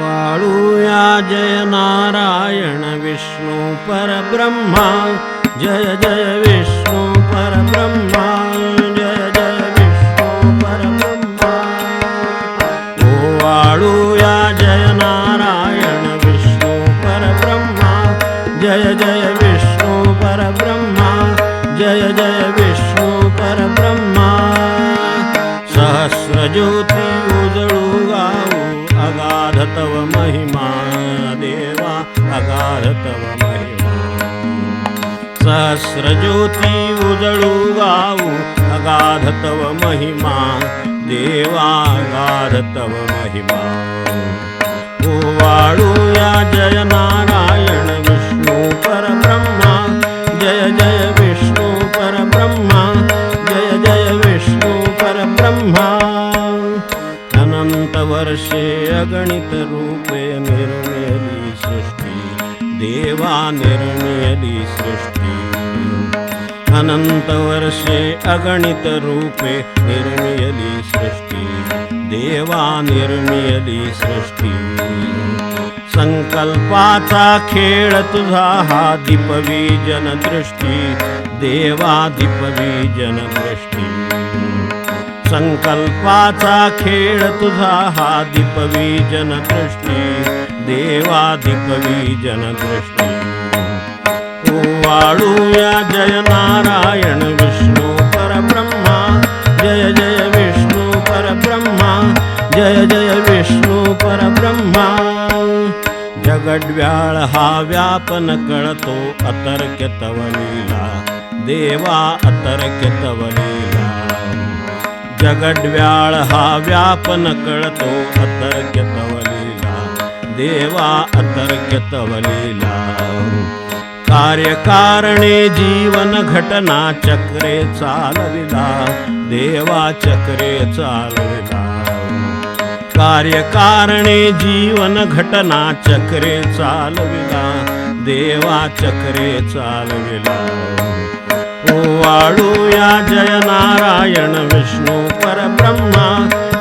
वाळूया जय नारायण विष्णू परब्रह्मा जय जय विष्णू परब्रह्मा जय जय विष्णू परब्रह्मा सहस्रज्योती उजळू गाऊ अगाध तव महिमा देवा अगाध तव महिमा सहस्रज्योती उजळू गाऊ अगाध तव महिमा देवा अगाध तव महिमा ओ वाळूया जय नारायण अनंत वर्षे अगणित रूपे निर्मिली सृष्टी देवा निर्मिली सृष्टी. अनंत वर्षे अगणित रूपे निर्मिली सृष्टी देवा निर्मिली सृष्टी. संकल्पाचा खेळ तुझा हा दीपवी जनदृष्टी देवा दीपवी जनदृष्टी संकल्पाचा खेळ तुझा हा दीपवी जनदृष्टी देवा दीपवी जनदृष्टी तू वाळूया जय नारायण विष्णू परब्रह्मा जय जय विष्णू परब्रह्मा जय जय विष्णू परब्रह्मा जगड्व्याळ हा व्यापन कळतो अतर्क्य तवलीला देवा अतर्क्य तवली जगड्व्याळ हा व्यापन कळतो अतर्क्य तव देवा अतर्क्य तव कार्यकारणे जीवन घटना चक्रे चालविला. देवा चक्रे चालविला. कार्यकारणे जीवन घटना चक्रे चालविला. देवा चक्रे चालविला. वाळूया जय नारायण विष्णू परब्रह्मा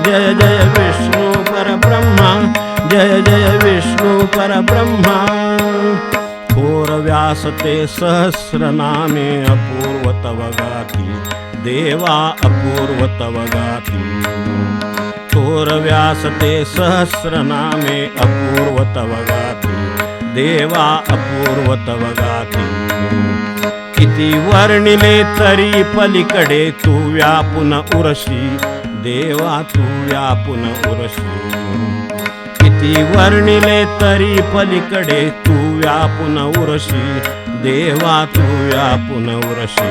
जय जय विष्णू परब्रह्मा जय जय विष्णू परब्रह्मा। थोर व्यास ते सहस्रनामे अपूर्व तव गाती देवा अपूर्व तव गाती थोर व्यास ते सहस्रनामे अपूर्व तव गाती देवा अपूर्व तव गाती किती वर्णिले तरी पलीकडे तू व्यापून उरशी. देवा तू व्यापून उरशी. किती वर्णिले तरी पलीकडे तू व्यापुन उरशी. देवा तू व्यापून उरशी.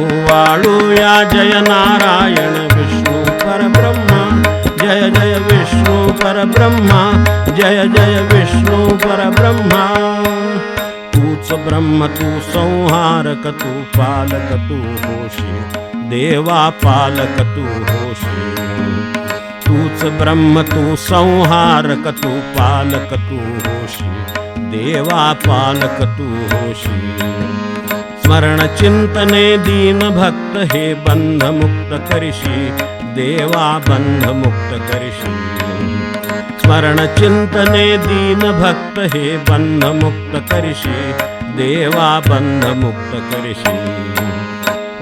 ओ वाळूया जय नारायण विष्णू परब्रह्मा. जय जय विष्णू परब्रह्मा. जय जय विष्णू परब्रह्मा. स्वब्रह्म ब्रह्म तू संहारक तू पालक तू होशी देवा पालक तू होशी तूच ब्रह्म तू संहारक तू पालक तू होशी देवा पालक तू होशी स्मरण चिंतने दीन भक्त हे बंध मुक्त करिशी देवा बंध मुक्त करिशी स्मरण चिंतने दीन भक्त हे बंध मुक्त करिशी देवा बंध मुक्त करिशी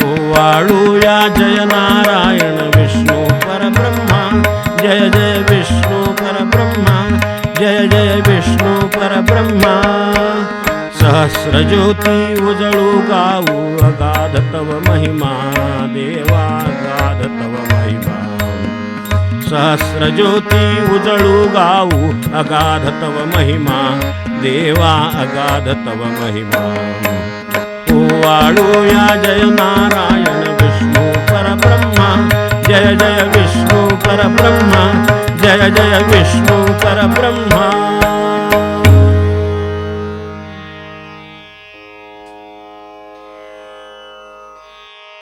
ओ वाळूया जय नारायण विष्णू परब्रह्मा जय जय विष्णू परब्रह्मा जय जय विष्णू परब्रह्मा सहस्रज्योती उजळू गाऊ अगाध तव महिमा देवा अगाध तव महिमा सहस्रज्योती उजळू गाऊ अगाध तव महिमा. देवा अगाध तव महिमा. ओ वाळूया जय नारायण विष्णू परब्रह्मा. जय जय विष्णू परब्रह्मा. जय जय विष्णू परब्रह्मा.